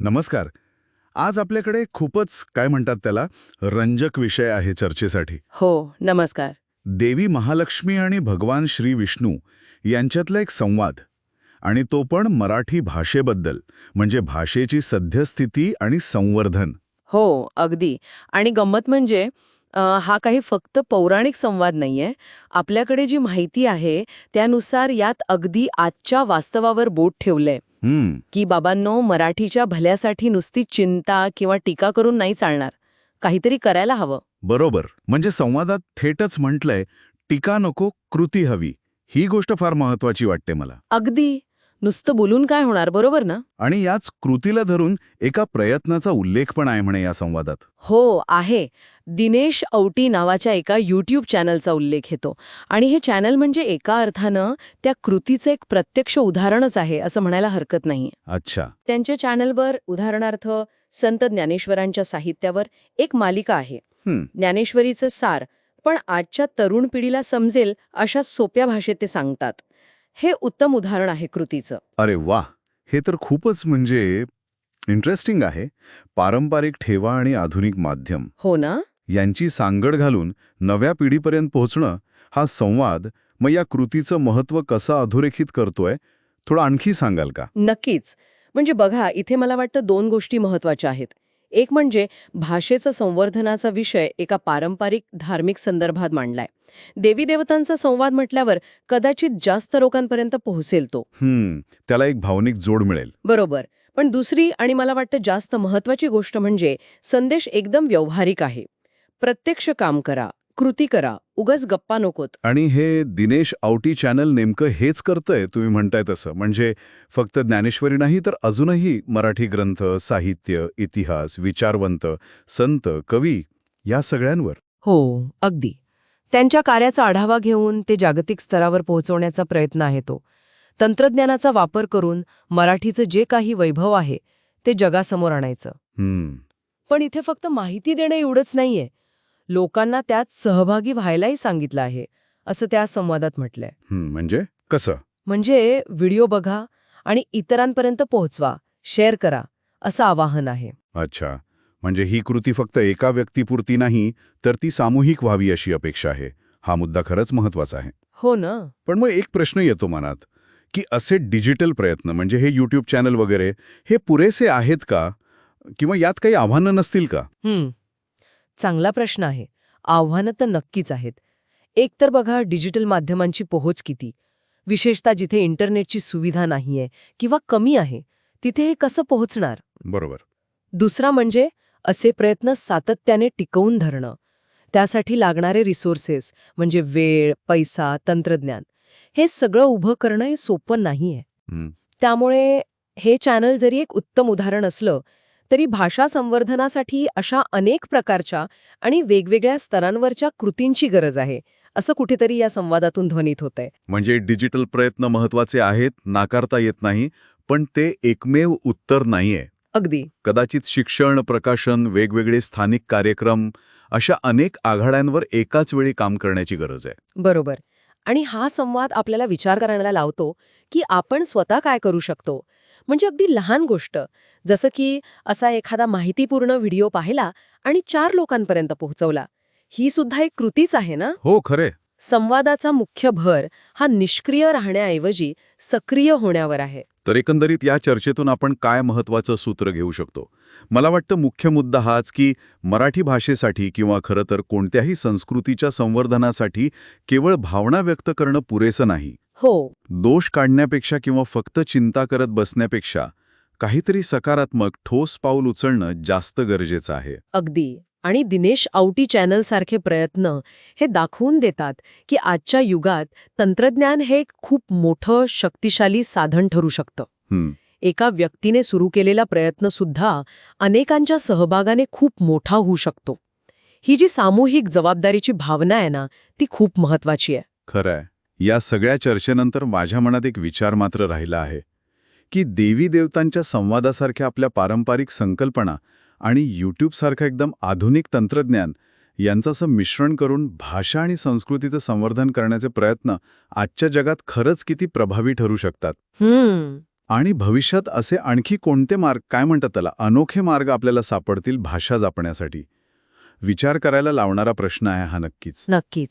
नमस्कार. आज आपल्याकडे खूपच काय म्हणतात त्याला रंजक विषय आहे चर्चेसाठी. हो नमस्कार. देवी महालक्ष्मी आणि भगवान श्री विष्णू यांच्यातला एक संवाद. आणि तो पण मराठी भाषेबद्दल म्हणजे भाषेची सद्यस्थिती आणि संवर्धन. हो अगदी. आणि गंमत म्हणजे हा काही फक्त पौराणिक संवाद नाहीये. आपल्याकडे जी माहिती आहे त्यानुसार यात अगदी आजच्या वास्तवावर बोट ठेवलंय. की बाबांनो मराठीच्या भल्यासाठी नुसती चिंता किंवा टीका करून नाही चालणार. काहीतरी करायला हवं. बरोबर. म्हणजे संवादात थेटच म्हटलंय टीका नको कृती हवी. ही गोष्ट फार महत्वाची वाटते मला. अगदी. नुसतं बोलून काय होणार बरोबर ना? आणि याच कृतीला धरून एका प्रयत्नाचा उल्लेख पण आहे म्हणे या संवादात. हो आहे. दिनेश औटी नावाच्या एका यूट्यूब चॅनलचा उल्लेख येतो. आणि हे चॅनल म्हणजे एका अर्थानं त्या कृतीचं एक प्रत्यक्ष उदाहरणच आहे असं म्हणायला हरकत नाही अच्छा. त्यांच्या चॅनलवर उदाहरणार्थ संत ज्ञानेश्वरांच्या साहित्यावर एक मालिका आहे. हं. ज्ञानेश्वरीचं सार पण आजच्या तरुण पिढीला समजेल अशा सोप्या भाषेत ते सांगतात. हे उत्तम उदाहरण आहे कृतीचं. अरे वा! हे तर खूपच म्हणजे इंटरेस्टिंग आहे. पारंपरिक ठेवा आणि आधुनिक माध्यम. हो ना? यांची सांगड घालून नव्या पिढीपर्यंत पोहोचणं हा संवाद मग या कृतीचं महत्त्व कसं अधोरेखित करतोय थोडं आणखी सांगाल का? नक्कीच. म्हणजे बघा इथे मला वाटतं दोन गोष्टी महत्त्वाच्या आहेत. एक म्हणजे भाषेचा संवर्धनाचा विषय एका पारंपरिक धार्मिक संदर्भात मांडलाय. देवी देवतांचा संवाद म्हटल्यावर कदाचित जास्त लोकांपर्यंत पोहोचेल तो. हम्म त्याला एक भावनिक जोड मिळेल. बरोबर पण दुसरी आणि मला वाटतं जास्त महत्वाची गोष्ट म्हणजे संदेश एकदम व्यावहारिक आहे. प्रत्यक्ष काम करा कृती करा. उगच गप्पा नकोत. आणि हे दिनेश आवटी चॅनल नेमकं हेच करतंय तुम्ही म्हणताय तसं. म्हणजे फक्त ज्ञानेश्वरी नाही तर अजूनही मराठी ग्रंथ साहित्य इतिहास विचारवंत संत कवी या सगळ्यांवर. हो अगदी. त्यांच्या कार्याचा आढावा घेऊन ते जागतिक स्तरावर पोहोचवण्याचा प्रयत्न आहे तो. तंत्रज्ञानाचा वापर करून मराठीचं जे काही वैभव आहे ते जगासमोर आणायचं. पण इथे फक्त माहिती देणं एवढंच नाहीये. लोकांना त्यात सहभागी व्हायलाही सांगितलं आहे असं त्या संवादात म्हटलंय. म्हणजे? कसं? म्हणजे व्हिडिओ बघा आणि इतरांपर्यंत पोहोचवा शेअर करा असं आवाहन आहे. अच्छा. म्हणजे ही कृती फक्त एका व्यक्तीपुरती नाही तर ती सामूहिक व्हावी अशी अपेक्षा आहे. हा मुद्दा खरंच महत्त्वाचा आहे. हो ना. पण मग एक प्रश्न येतो मनात की असे डिजिटल प्रयत्न म्हणजे हे यूट्यूब चॅनल वगैरे हे पुरेसे आहेत का? किंवा यात काही आव्हानं नसतील का? हं. चांगला प्रश्न आहे. आव्हानं तर नक्कीच आहेत. एक तर बघा डिजिटल माध्यमांची पोहोच किती. विशेषतः जिथे इंटरनेटची सुविधा नाहीये किंवा कमी आहे तिथे हे कसं पोहोचणार? बरोबर. दुसरा म्हणजे असे प्रयत्न सातत्याने टिकवून धरणं. त्यासाठी लागणारे रिसोर्सेस म्हणजे वेळ पैसा तंत्रज्ञान हे सगळं उभं करणं हे सोपं नाहीये. त्यामुळे हे चॅनल जरी एक उत्तम उदाहरण असलं तरी भाषा संवर्धनासाठी अशा अनेक प्रकारच्या आणि वेगवेगळ्या स्तरांवरच्या कृतींची गरज आहे असं कुठेतरी या संवादातून ध्वनित होतंय. म्हणजे डिजिटल प्रयत्न महत्त्वाचे आहेत नाकारता येत नाही पण ते एकमेव उत्तर नाहीये. अगदी. कदाचित शिक्षण प्रकाशन वेगवेगळे स्थानिक कार्यक्रम अशा अनेक आघाड्यांवर एकाच वेळी काम करण्याची गरज आहे. बरोबर. आणि हा संवाद आपल्याला विचार करायला लावतो की आपण स्वतः काय करू शकतो. म्हणजे अगदी लहान गोष्ट जसं की असा एखादा माहितीपूर्ण व्हिडिओ पाहिला आणि चार लोकांपर्यंत पोहोचवला. ही सुद्धा एक कृतीच आहे ना? हो खरे संवादाचा मुख्य भर हा निष्क्रिय राहण्याऐवजी सक्रिय होण्यावर आहे. तर एकंदरीत या चर्चेतून आपण काय महत्वाचं सूत्र घेऊ शकतो? मला वाटतं मुख्य मुद्दा हाच की मराठी भाषेसाठी किंवा खरं तर कोणत्याही संस्कृतीच्या संवर्धनासाठी केवळ भावना व्यक्त करणं पुरेसं नाही. हो. दोष काढण्यापेक्षा किंवा फक्त चिंता करत बसण्यापेक्षा काहीतरी सकारात्मक ठोस पाऊल उचलणं जास्त गरजेचं आहे. अगदी. आणि दिनेश आवटी चॅनल सारखे प्रयत्न हे दाखवून देतात की आजच्या युगात तंत्रज्ञान हे एक खूप मोठं शक्तिशाली साधन ठरू शकतं. एका व्यक्तीने सुरू केलेला प्रयत्न सुद्धा अनेकांच्या सहभागाने खूप मोठा होऊ शकतो. ही जी सामूहिक जबाबदारीची भावना आहे ना ती खूप महत्वाची आहे. खरंय. या सगळ्या चर्चेनंतर माझ्या मनात एक विचार मात्र राहिला आहे की देवी देवतांच्या संवादासारख्या आपल्या पारंपरिक संकल्पना आणि यूट्यूबसारखं एकदम आधुनिक तंत्रज्ञान यांचं असं मिश्रण करून भाषा आणि संस्कृतीचं संवर्धन करण्याचे प्रयत्न आजच्या जगात खरंच किती प्रभावी ठरू शकतात. आणि भविष्यात असे आणखी कोणते मार्ग काय म्हणतात त्याला अनोखे मार्ग आपल्याला सापडतील भाषा जपण्यासाठी? विचार करायला लावणारा प्रश्न आहे हा नक्कीच. नक्कीच.